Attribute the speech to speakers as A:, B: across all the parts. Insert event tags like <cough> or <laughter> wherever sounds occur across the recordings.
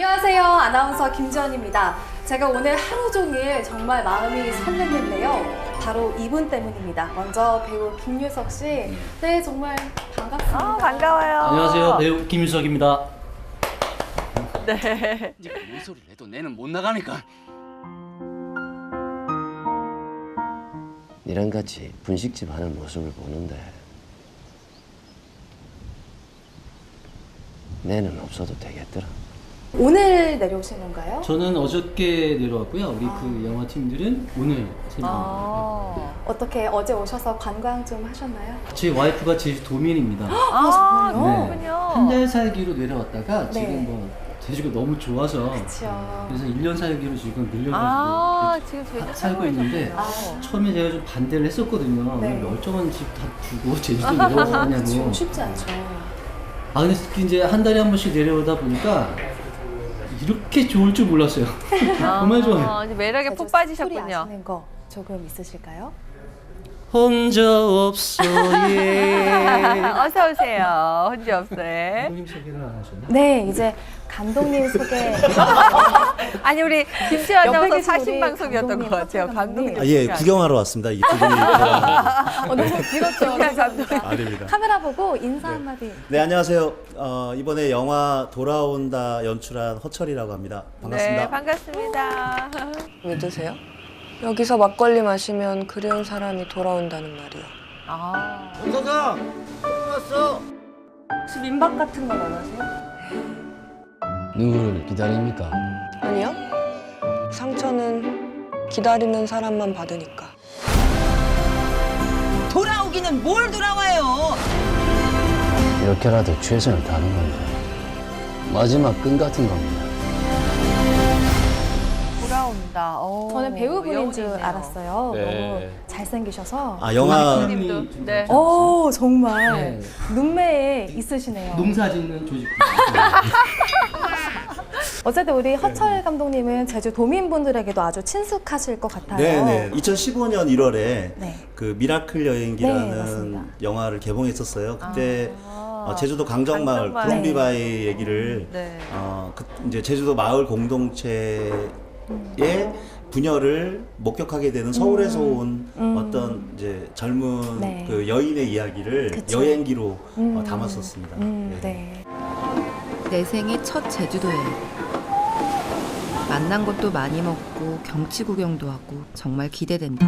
A: 안녕하세요. 아나운서 김지연입니다. 제가 오늘 하루 종일 정말 마음이 설렜는데요. 바로 이분 때문입니다. 먼저 배우 김유석 씨. 네, 정말 반갑습니다.
B: 아, 반가워요.
C: 안녕하세요 배우 김유석입니다.
B: 네.
D: 이제 뭔 소리를 해도 내는 못 나가니까
E: 니랑 같이 분식집 하는 모습을 보는데 내는 없어도 되겠더라.
A: 오늘 내려오신 건가요?
C: 저는 어저께 내려왔고요. 우리 그 영화 팀들은 오늘 제주.
B: 아,
A: 어떻게 어제 오셔서 관광 좀 하셨나요?
C: 제 와이프가 제주 도민입니다.
B: 아,
A: 정말요?
B: 그렇군요.
C: 한달 살기로 내려왔다가
A: 네.
C: 지금 뭐 제주가 너무 좋아서
A: 그렇죠.
C: 그래서 1년 살기로 지금 늘려가지고
B: 아, 지금 제주
C: 사- 살고 있는데
A: 아.
C: 처음에 제가 좀 반대를 했었거든요.
A: 네.
C: 왜 멀쩡한 집 다 두고 제주도 내려가냐고. <laughs>
A: 쉽지 않죠.
C: 아 근데 이제 한 달에 한 번씩 내려오다 보니까 이렇게 좋을 줄 몰랐어요. 정말 좋아요.
B: 아, 매력에 푹 빠지셨군요.
A: 스토리 아시는 거 조금 있으실까요?
C: 혼자 없어 예. <laughs>
B: 어서 오세요. 혼자 없어요.
C: 감독님 소개를 안 하셨나?
A: 네, 이제 감독님 소개. <laughs>
B: 아니 우리 김치환
A: 옆에
B: 아나운서
A: 계신
B: 사신
A: 우리
B: 방송이었던
A: 감독님,
B: 것 같아요.
A: 감독님.
B: 감독님.
F: 아, 예, 구경하러 왔습니다. 이 두 분이 <laughs> 돌아오는
A: 어, 너무 길었죠. 감사합니다.
F: 아닙니다.
A: 카메라 보고 인사 한마디.
F: 네, 안녕하세요. 어, 이번에 영화 돌아온다 연출한 허철이라고 합니다. 반갑습니다.
B: 네, 반갑습니다.
G: 믿으세요? 여기서 막걸리 마시면 그리운 사람이 돌아온다는 말이요.
B: 아,
G: 혹시 민박 같은 건 안 하세요?
E: 누구를 기다립니까?
G: 아니요. 상처는 기다리는 사람만 받으니까.
H: 돌아오기는 뭘 돌아와요?
E: 이렇게라도 최선을 다하는 겁니다. 마지막 끈 같은 겁니다.
B: 돌아온다. 오,
A: 저는 배우분인 줄. 알았어요. 너무 잘생기셔서.
F: 아, 영화
B: 님도 네.
A: 오, 정말
C: 네.
A: 눈매에 있으시네요.
C: 농사 짓는 조직. <laughs>
A: 어쨌든 우리 허철 감독님은 제주 도민분들에게도 아주 친숙하실 것 같아요.
F: 네, 네. 2015년 1월에
A: 네.
F: 그 미라클
A: 네,
F: 여행기라는
A: 맞습니다.
F: 영화를 개봉했었어요. 그때
B: 아,
F: 어, 제주도 강정마을
B: 강정마을.
F: 구름비바위 얘기를
B: 네.
F: 어, 그, 이제 제주도 마을 공동체 의 분열을 목격하게 되는 서울에서 온
A: 음.
F: 어떤 이제 젊은
A: 네.
F: 그 여인의 이야기를
A: 그쵸.
F: 여행기로 어,
A: 음.
F: 담았었습니다.
A: 음,
F: 네.
A: 네.
I: 내 생애 첫 제주도 여행. 만난 것도 많이 먹고 경치 구경도 하고 정말 기대된다.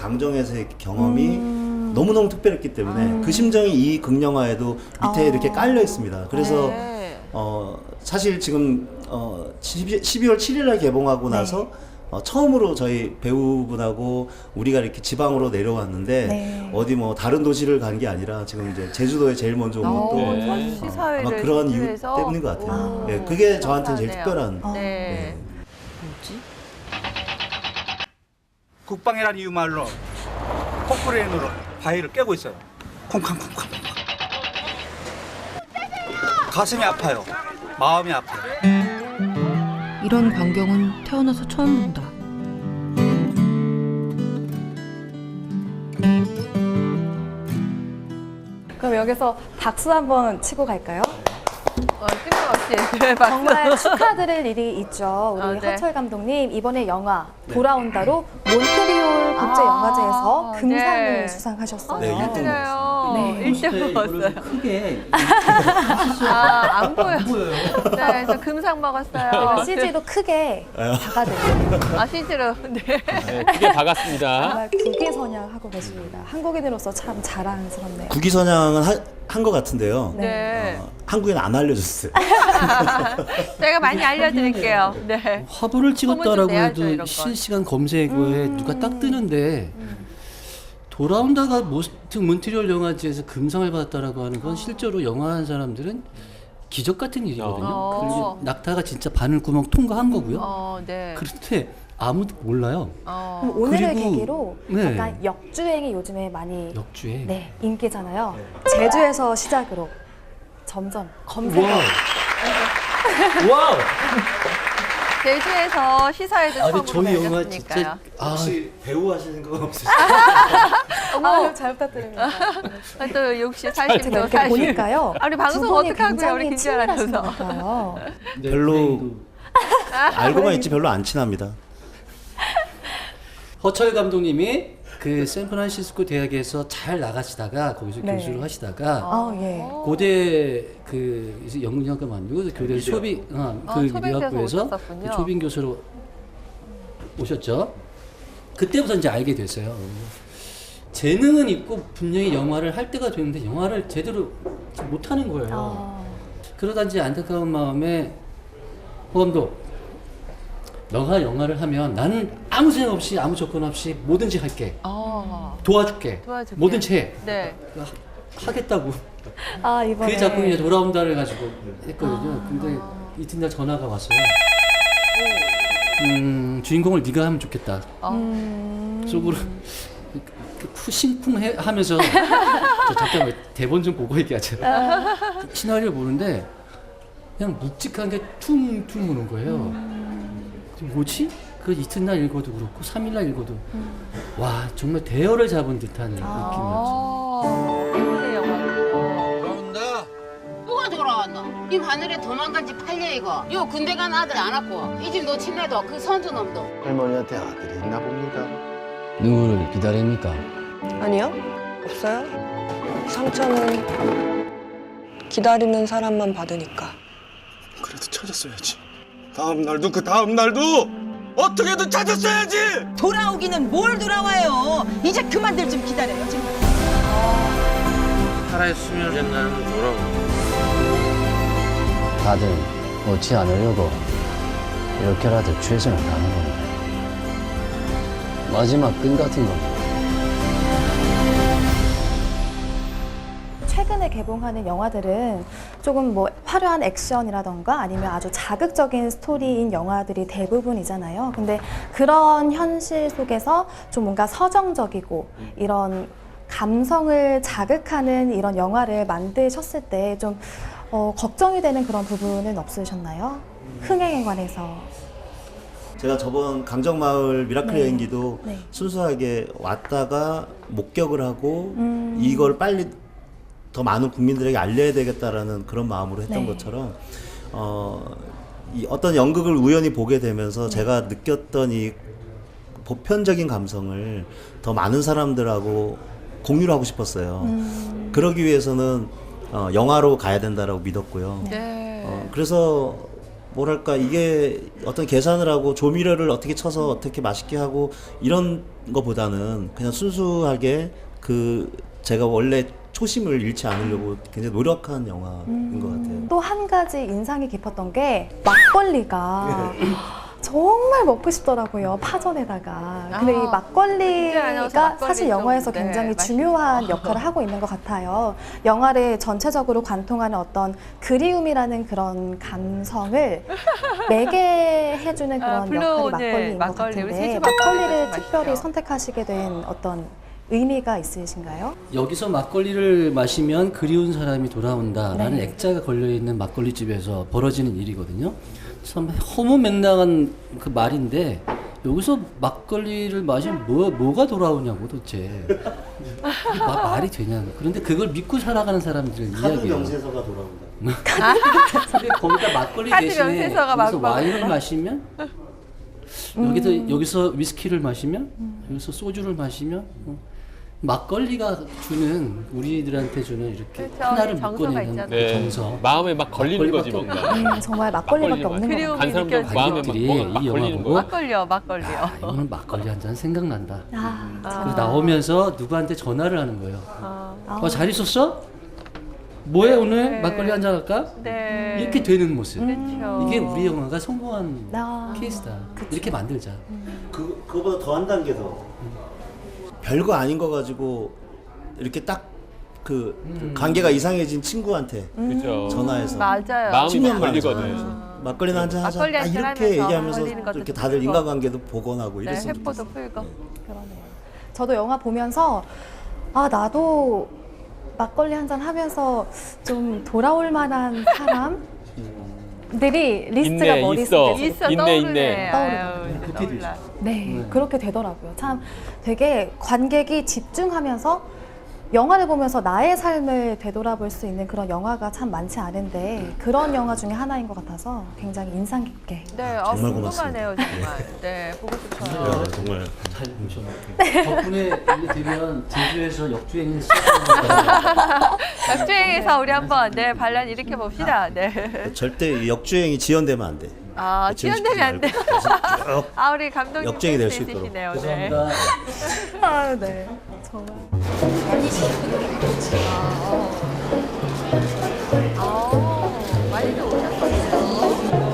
F: 강정에서의 경험이
A: 음.
F: 너무너무 특별했기 때문에 그 심정이 이 극영화에도 밑에
A: 아.
F: 이렇게 깔려 있습니다. 그래서
B: 네.
F: 어, 사실 지금 어, 12, 12월 7일 날 개봉하고
A: 네.
F: 나서 어, 처음으로 저희 배우분하고 우리가 이렇게 지방으로 내려왔는데
A: 네.
F: 어디 뭐 다른 도시를 간 게 아니라 지금 이제 제주도에 제일 먼저 온
B: 어,
F: 것도
B: 첫
F: 어, 아마 그런 이유? 때문인 것 같아요.
B: 오,
F: 예, 그게 저한테는 제일. 특별한
B: 네.
I: 뭐지?
J: 국방이라는 이유말로 콩크레인으로 바위를 깨고 있어요. 콩쾅콩쾅. 가슴이 아파요. 마음이 아파요.
I: 이런 광경은 태어나서 처음 본다.
A: 그럼 여기서 박수 한번 치고 갈까요?
B: 어, 뜬금없이. <laughs> 네, 박수.
A: 정말 축하드릴 일이 있죠. 우리
B: 아, 네.
A: 허철 감독님 이번에 영화 돌아온다로 몬트리올 국제 영화제에서
B: 아,
A: 금상을
B: 네.
A: 수상하셨어요.
F: 네, 일등
B: 축하드려요.
A: 네.
B: 1등
C: 이거를
B: 먹었어요.
C: 크게
B: 아, 안 보여.
C: 안 보여요.
B: 네, 저 금상 먹었어요.
A: 저희가 CG도 크게 박아드릴게요.
B: 아, 실제로. 네.
D: 네, 크게 박았습니다.
A: 정말 국위 선양하고 계십니다. 한국인으로서 참 자랑스럽네요.
F: 국위 선양은 한 것 같은데요.
B: 네.
F: 어, 한국엔 안 알려줬어요. <laughs>
B: 제가 많이 알려드릴게요. 네.
C: 화보를 찍었다라고 해도
B: 건.
C: 실시간 검색어에 누가 딱 뜨는데 돌아온다가 모스트 몬트리올 영화제에서 금상을 받았다라고 하는 건 실제로 영화 한 사람들은 기적 같은 일이거든요.
B: 어.
C: 그리고 낙타가 진짜 바늘구멍 통과한 거고요.
B: 어, 네.
C: 그런데 아무도 몰라요.
B: 어.
A: 오늘을
C: 그리고-
A: 계기로
C: 네.
A: 약간 역주행이 요즘에 많이
C: 역주에.
A: 네, 인기잖아요. 제주에서 시작으로 점점 검색어
C: 와우.
B: 제주에서
C: 아,
B: 처음으로
C: 저희 영화
B: 열렸으니까요.
C: 진짜 아,
F: 배우 하시는 거 없으세요? <laughs>
A: 아, 잘 부탁드립니다.
B: 아, 또 60,
A: 제가
B: 40도,
A: 이렇게
B: 40.
A: 보니까요.
B: 아, 우리 방송
A: 두 분이
B: 거예요, 우리
A: 굉장히
B: 김지아
A: 친밀하신 것
B: 아나운서.
A: 같아요.
C: 네,
F: 별로-. <laughs> 알고만 있지 별로 안 친합니다.
C: 허철 감독님이 그 샌프란시스코 대학에서 잘 나가시다가 거기서
A: 네.
C: 교수를 하시다가
A: 아, 예.
C: 고대 그 이제 영문학과 만들고 그 교대 초빙 어,
B: 아,
C: 그
B: 초빙돼서
C: 미학부에서
B: 오셨었군요.
C: 그 초빙 교수로 오셨죠. 그때부터 이제 알게 됐어요. 재능은 있고 분명히 영화를 할 때가 됐는데 영화를 제대로 못하는 거예요.
A: 아,
C: 그러다 이제 안타까운 마음에 호 감독 너가 영화를 하면 나는 아무 생각 없이 아무 조건 없이 뭐든지 할게.
B: 어.
C: 도와줄게.
B: 도와줄게.
C: 뭐든지 해
B: 네.
C: 하- 하겠다고.
A: 아 이번에.
C: 그 작품이 돌아온다를 가지고 했거든요. 근데 이튿날 전화가 왔어요. 음 주인공을 네가 하면 좋겠다.
A: 음,
C: 속으로 푸싱쿵 하면서 <laughs> 저 잠깐만 대본 좀 보고 얘기하자. 시나리오 보는데 그냥 묵직한 게 퉁퉁 오는 거예요 뭐지? 그 이튿날 읽어도 그렇고 3일날 읽어도 와 정말 대열을 잡은 듯한 느낌이었죠
B: 영화.
K: 누가 돌아왔노? 이 하늘에 도망간 지 8년 이거. 요 군대 간 아들 안 왔고 이 집 놓친애도 그 선주 놈도.
E: 할머니한테 아들이 있나 봅니다. 누구를 기다립니까?
G: 아니요? 없어요? 상처는 기다리는 사람만 받으니까.
J: 그래도 찾았어야지. 다음 날도 그 다음 날도 어떻게든 찾았어야지.
H: 돌아오기는 뭘 돌아와요? 이제 그만들 좀 기다려요. 정말.
E: 살아있으면 나는 돌아오. 다들 놓지 않으려고 이렇게라도 최선을 다하는 겁니다. 마지막 끈 같은 겁니다.
A: 개봉하는 영화들은 조금 뭐 화려한 액션이라던가 아니면 아주 자극적인 스토리인 영화들이 대부분이잖아요. 근데 그런 현실 속에서 좀 뭔가 서정적이고 이런 감성을 자극하는 이런 영화를 만드셨을 때좀 어, 걱정이 되는 그런 부분은 없으셨나요? 흥행에 관해서.
F: 제가 저번 강정마을 미라클
A: 네.
F: 여행기도
A: 네.
F: 순수하게 왔다가 목격을 하고
A: 음.
F: 이걸 빨리 더 많은 국민들에게 알려야 되겠다라는 그런 마음으로 했던
A: 네.
F: 것처럼 어, 이 어떤 연극을 우연히 보게 되면서
A: 네.
F: 제가 느꼈던 이 보편적인 감성을 더 많은 사람들하고 공유를 하고 싶었어요.
A: 음.
F: 그러기 위해서는 어, 영화로 가야 된다라고 믿었고요.
B: 네.
F: 어, 그래서 뭐랄까 이게 어떤 계산을 하고 조미료를 어떻게 쳐서 어떻게 맛있게 하고 이런 거보다는 그냥 순수하게 그 제가 원래 초심을 잃지 않으려고 굉장히 노력한 영화인 것 같아요.
A: 또 한 가지 인상이 깊었던 게 막걸리가 정말 먹고 싶더라고요 파전에다가 근데 이
B: 아,
A: 막걸리가
B: 막걸리
A: 사실
B: 좀,
A: 영화에서
B: 네,
A: 굉장히
B: 맛있죠.
A: 중요한 역할을 하고 있는 것 같아요 영화를 전체적으로 관통하는 어떤 그리움이라는 그런 감성을 매개 해주는
B: 아,
A: 그런
B: 블루,
A: 역할이
B: 네,
A: 막걸리인 것
B: 막걸리. 우리
A: 같은데
B: 세주 막걸리
A: 막걸리를
B: 맛있죠.
A: 특별히 선택하시게 된 어떤 의미가 있으신가요?
C: 여기서 막걸리를 마시면 그리운 사람이 돌아온다라는
A: 네.
C: 액자가 걸려 있는 막걸리 집에서 벌어지는 일이거든요. 참 허무맹랑한 그 말인데 여기서 막걸리를 마시면 뭐, 뭐가 돌아오냐고 도대체. 마- 말이 되냐고 그런데 그걸 믿고 살아가는 사람들의
F: 카드
C: 이야기예요.
F: 명세서가 돌아온다.
C: 근데 거기다 막걸리
B: 카드
C: 대신에
B: 명세서가
C: 여기서
B: 막-
C: 와인을 마시면? 여기서 여기서 위스키를 마시면? 여기서 소주를 마시면? 어, 막걸리가 주는 우리들한테 주는 이렇게
B: 그렇죠.
C: 하나를
B: 정서가
C: 묶어내는
B: 있잖아요.
C: 그
D: 네.
C: 정서
D: 마음에 막 걸리는 거지
C: 막걸리밖에
D: 뭔가.
A: 음, 정말 막걸리밖에
D: 막걸리
A: 없는 것
B: 그리움이
A: 같아요
D: 간 사람들
B: 느껴지죠.
D: 마음에 막,
C: 가족들이
D: 뭐가 막
C: 이 영화
D: 걸리는
C: 보고
D: 거야.
B: 막걸리요, 막걸리요.
C: 아, 이거는 막걸리 한 잔 생각난다
A: 아,
C: 그래서 나오면서 누구한테 전화를 하는 거예요
B: 아,
C: 어, 잘 있었어? 뭐해 오늘?
B: 네.
C: 막걸리 한 잔 할까?
B: 네.
C: 이렇게 되는 모습
B: 그렇죠.
C: 이게 우리 영화가 성공한
A: 아,
C: 케이스다 이렇게 만들자
F: 그 그거보다 더한 단계 더 별거 아닌 거 가지고 이렇게 딱 그 관계가 이상해진 친구한테
D: 그죠.
F: 전화해서
B: 맞아요.
D: 마음이
F: 10년
D: 막
F: 만에
D: 걸리거든.
F: 전화해서 막걸리나 한잔 하자.
B: 막걸리
F: 아,
B: 한잔
F: 이렇게
B: 하면서
F: 얘기하면서
B: 걸리는 것도
F: 이렇게 다들
B: 좋고.
F: 인간관계도 복원하고
B: 네,
F: 이랬으면
B: 회포도 풀고.
A: 그러네요. 저도 영화 보면서 아 나도 막걸리 한잔 하면서 좀 돌아올 만한 사람들이 <laughs> 리스트가
D: 있네,
A: 머릿속에
D: 있어.
B: 떠오르네.
D: 있네.
B: 이제
C: 그때도
B: 떠올라.
A: 네, 그렇게 되더라고요. 참 되게 관객이 집중하면서 영화를 보면서 나의 삶을 되돌아볼 수 있는 그런 영화가 참 많지 않은데 그런 영화 중에 하나인 것 같아서 굉장히 인상 깊게
B: 네, 아,
F: 정말
B: 궁금하네요, 정말. 네, 보고 싶어요.
F: 아, 정말
C: 잘 보셨네요. 덕분에 이게 되면 제주에서 역주행이 시작합니다. <laughs>
B: 역주행에서 우리 한번 네 반란 일으켜 봅시다. 네.
F: 절대 이 역주행이 지연되면 안 돼.
B: 아 지연되면 안 돼요. <laughs> 쭉아 우리 감독님
F: 역주행이 될수
B: 센스
F: 있도록.
B: 있으시네요. 네.
C: 감사합니다.
A: 아, 네. 정말.
B: 아, 많이들 오셨거든요.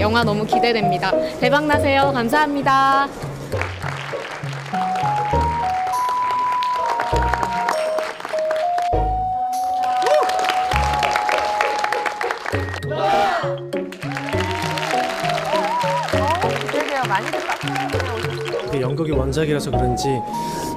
K: 영화 너무 기대됩니다. 대박 나세요. 감사합니다.
B: 많이들.
J: 이게 연극이 원작이라서 그런지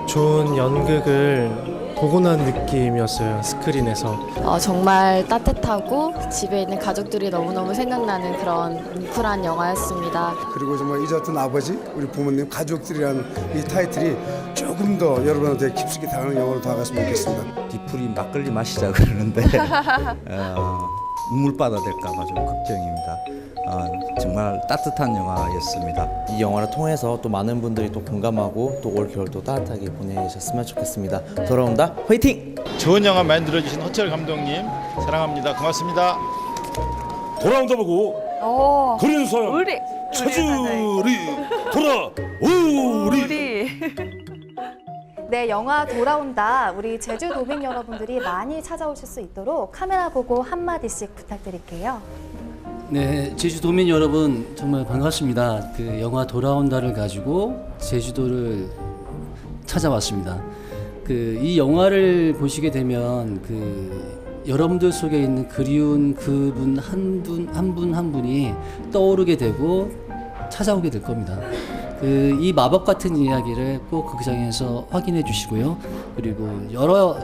J: 좋은 연극을 보고 난 느낌이었어요 스크린에서
K: 어, 정말 따뜻하고 집에 있는 가족들이 너무너무 생각나는 그런 뭉클한 영화였습니다.
J: 그리고 정말 잊었던 아버지 우리 부모님 가족들이라는 이 타이틀이 조금 더 여러분한테 깊숙이 다가는 영화로 다가갔으면 좋겠습니다
L: 뒤풀이 막걸리 마시자 그러는데 <laughs> 어, 눈물바다 될까봐 좀 걱정입니다. 어, 정말 따뜻한 영화였습니다.
E: 이 영화를 통해서 또 많은 분들이 또 공감하고 또 올 겨울 또 따뜻하게 보내셨으면 좋겠습니다. 돌아온다 화이팅!
J: 좋은 영화 만들어주신 허철 감독님 사랑합니다 고맙습니다 돌아온다 보고
B: 오,
J: 그런 사람
B: 우리
J: 돌아
B: 우리
A: 네, 영화 돌아온다. 우리 제주 도민 여러분들이 많이 찾아오실 수 있도록 카메라 보고 한마디씩 부탁드릴게요.
C: 네, 제주도민 여러분 정말 반갑습니다. 그 영화 돌아온다를 가지고 제주도를 찾아왔습니다. 그 이 영화를 보시게 되면 그 여러분들 속에 있는 그리운 그분 한 분 한 분 한 분이 떠오르게 되고 찾아오게 될 겁니다. 그 이 마법 같은 이야기를 꼭 극장에서 확인해 주시고요. 그리고 여러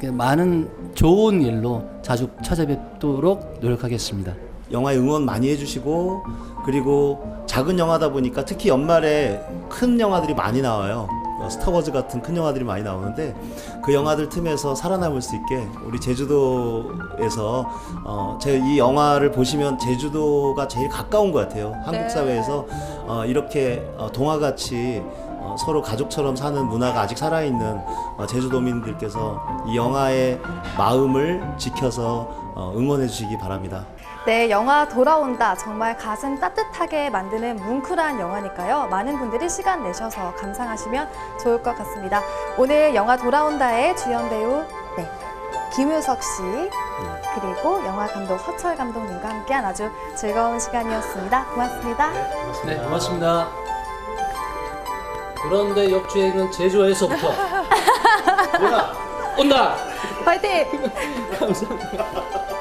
C: 그 많은 좋은 일로 자주 찾아뵙도록 노력하겠습니다.
F: 영화에 응원 많이 해주시고 그리고 작은 영화다 보니까 특히 연말에 큰 영화들이 많이 나와요. 어, 스타워즈 같은 큰 영화들이 많이 나오는데 그 영화들 틈에서 살아남을 수 있게 우리 제주도에서 어, 제 이 영화를 보시면 제주도가 제일 가까운 것 같아요. 한국
B: 네.
F: 사회에서 어, 이렇게 어, 동화같이 어, 서로 가족처럼 사는 문화가 아직 살아있는 어, 제주도민들께서 이 영화의 마음을 지켜서 어, 응원해 주시기 바랍니다.
A: 네, 영화 돌아온다. 정말 가슴 따뜻하게 만드는 뭉클한 영화니까요. 많은 분들이 시간 내셔서 감상하시면 좋을 것 같습니다. 오늘 영화 돌아온다의 주연 배우 네, 김효석 씨 그리고 영화 감독 허철 감독님과 함께한 아주 즐거운 시간이었습니다. 고맙습니다.
C: 네, 고맙습니다. 그런데 역주행은 제주에서부터 <laughs> 돌아 온다.
A: 화이팅! <laughs>
C: 감사합니다.